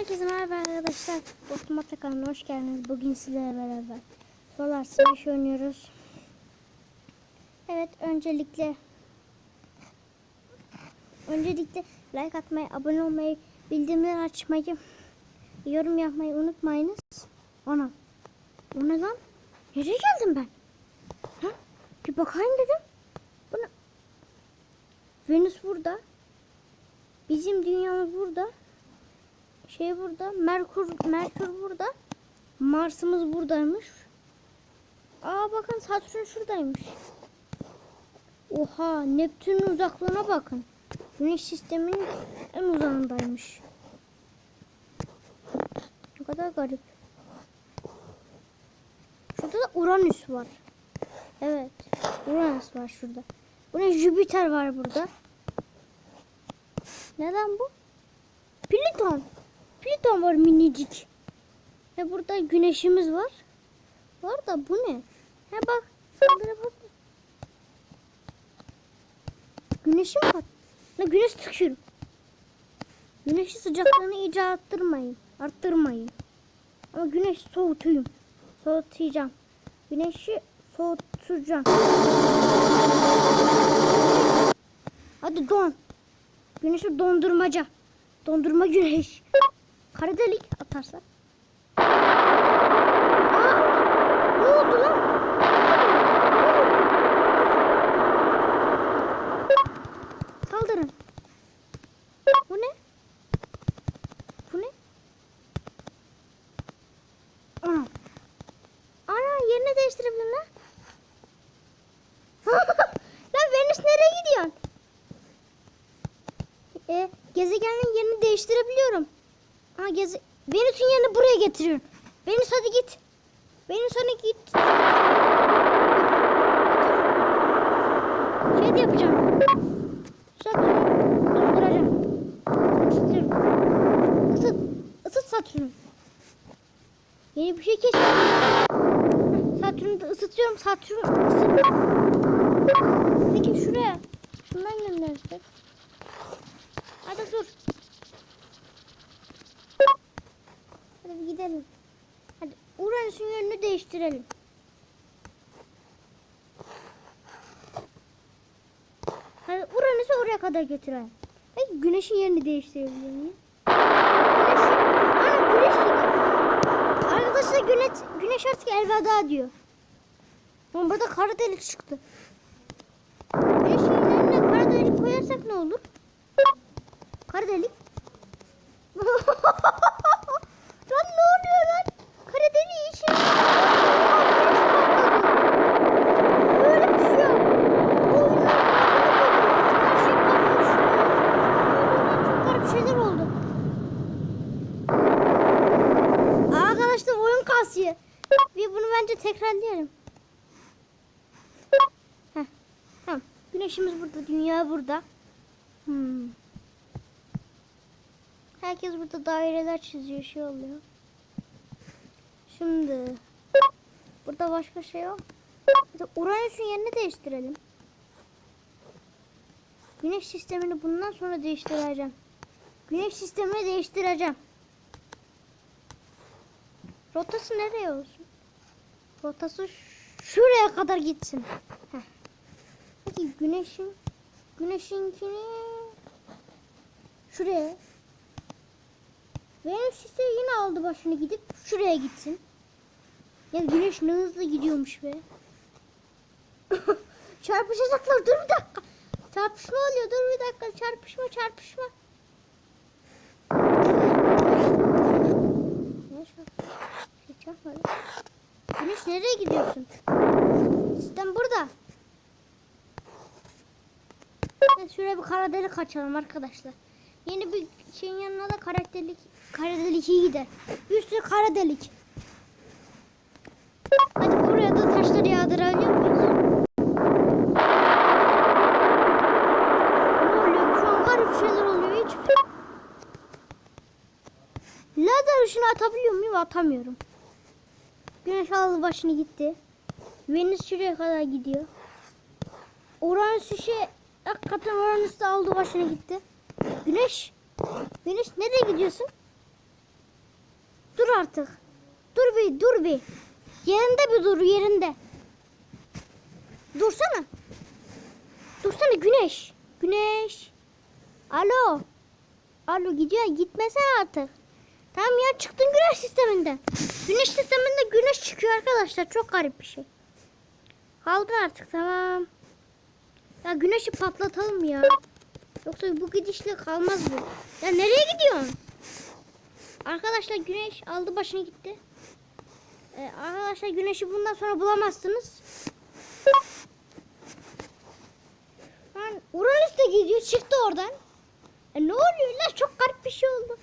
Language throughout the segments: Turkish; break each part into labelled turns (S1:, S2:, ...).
S1: Herkese merhaba arkadaşlar. Dostum Atakan'a hoş geldiniz. Bugün sizlerle beraber Solar Savaş oynuyoruz. Evet öncelikle öncelikle like atmayı, abone olmayı, bildirimleri açmayı, yorum yapmayı unutmayınız. Ona. O ne lan? Nereye geldim ben? Ha? Bir bakayım dedim. Bu ne? Venüs burada. Bizim dünyamız burada. Şey burada. Merkür Merkür burada. Mars'ımız buradaymış. Aa bakın Satürn şuradaymış. Oha Neptün'ün uzaklığına bakın. Güneş sisteminin en uzağındaymış. Ne kadar garip. Şurada da Uranüs var. Evet. Uranüs var şurada. Bu ne Jüpiter var burada. Neden bu? Plüton. Plüton var minicik. Ve burada güneşimiz var. Var da bu ne? He bak. Saldırı bak. Güneşim var. Ne güneş sıkıyorum. Güneşi sıcaklığını iyice arttırmayın. Arttırmayın. Ama güneş soğutuyum. Soğutacağım. Güneşi soğutacağım. Hadi don. Güneşi dondurmaca. Dondurma güneş. Kara delik atarsak. Aa, ne oldu lan? Saldırın. Bu ne? Bu ne? Ana. Ana yerini değiştirebilirim lan. lan Venüs nereye gidiyorsun? E, gezegenin yerini değiştirebiliyorum. Ha geze Venüs'ün yerini buraya getiriyorum. Venüs hadi git. Venüs hadi git. Şey de yapacağım. Satürn donduracağım. Isıtıyorum. Isıt. Isıt Satürn. Yeni bir şey keşfettim. Satürn'ü ısıtıyorum. Satürn ısıt. Peki şuraya. Şundan göndersek. Hadi dur. Hadi bir gidelim. Hadi Uranüs'ün yönünü değiştirelim. Hadi Uranüs'ü oraya kadar götürelim. Peki güneşin yerini değiştirebilir miyim? Güneş, ana güneş. Arkadaşlar güneş, güneş artık elveda diyor. Ama burada kara delik çıktı. Güneşin yerine kara delik koyarsak ne olur? Kara delik. lan ne oluyor lan? Kara deliği içine. Böyle bir şey yok. Oyunlar- Her şey patlamış. Çok garip şeyler oldu. Arkadaşlar oyun kasıyor. Bir bunu bence tekrarlayalım. Heh, tamam. Güneşimiz burada, dünya burada. Hmm. Herkes burada daireler çiziyor, şey oluyor. Şimdi burada başka şey yok. Uranüs'ün yerini değiştirelim. Güneş sistemini bundan sonra değiştireceğim. Güneş sistemini değiştireceğim. Rotası nereye olsun? Rotası şuraya kadar gitsin. Peki güneşin güneşinkini şuraya. Venüs ise yine aldı başını gidip şuraya gitsin. Ya güneş ne hızlı gidiyormuş be. Çarpışacaklar dur bir dakika. Çarpışma oluyor dur bir dakika çarpışma çarpışma. Çarpışma? Şey çarpmadı. Güneş nereye gidiyorsun? Sistem burada. Şuraya bir kara delik açalım arkadaşlar. Yeni bir şeyin yanına da kara delik, kara delik iyi gider. Bir sürü kara delik. Hadi buraya da taşları yağdırabiliyor? Ne oluyor? Şu an garip şeyler oluyor hiç. Lazer ışını atabiliyor muyum? Atamıyorum. Güneş aldı başını gitti. Venüs şuraya kadar gidiyor. Uranüs işi hakikaten Uranüs de aldı başını gitti. Güneş. Güneş nereye gidiyorsun? dur artık. Dur bir dur bir. Yerinde bir dur yerinde. Dursana. Dursana güneş. Güneş. Alo. Alo gidiyor gitmesene artık. Tamam ya çıktın güneş sisteminden. Güneş sisteminde güneş çıkıyor arkadaşlar. Çok garip bir şey. Kaldın artık tamam. Ya güneşi patlatalım ya. Yoksa bu gidişle kalmaz bu. Ya nereye gidiyorsun? Arkadaşlar güneş aldı başını gitti. Ee, arkadaşlar güneşi bundan sonra bulamazsınız. Lan Uranüs de gidiyor çıktı oradan. E, ne oluyor lan çok garip bir şey oldu.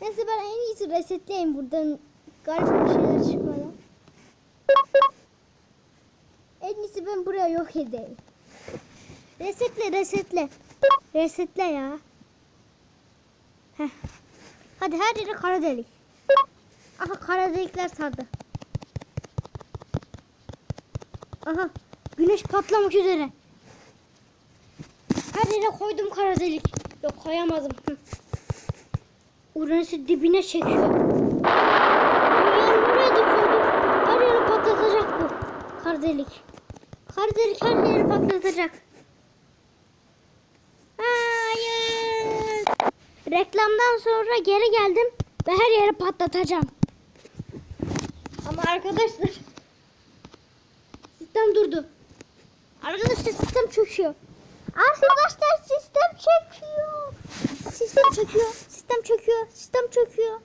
S1: Neyse ben en iyisi resetleyeyim buradan garip bir şeyler çıkmadan. En iyisi ben buraya yok edeyim. Resetle resetle. Resetle ya. Heh. Hadi her yere kara delik. Aha kara delikler sardı. Aha güneş patlamak üzere. Her yere koydum kara delik. Yok koyamadım. Hı. Uranüs'ü dibine çekiyor. Dünyanın. Her yeri patlatacak bu. Kara delik. Kara delik her yeri patlatacak. Reklamdan sonra geri geldim ve her yeri patlatacağım. Ama arkadaşlar sistem durdu. Arkadaşlar sistem çöküyor. Arkadaşlar sistem çöküyor. Sistem çöküyor. Sistem çöküyor. Sistem çöküyor.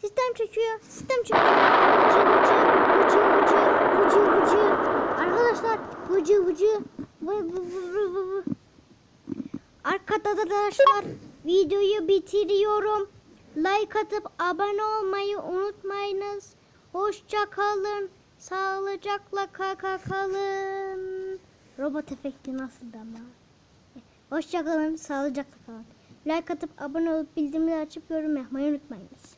S1: Sistem çöküyor. Sistem çöküyor. Vıcı vıcı. Arkadaşlar videoyu bitiriyorum. Like atıp abone olmayı unutmayınız. Hoşça kalın. Sağlıcakla kaka kalın. Robot efekti nasıl ama? Hoşça kalın. Sağlıcakla kalın. Like atıp abone olup bildirimleri açıp yorum yapmayı unutmayınız.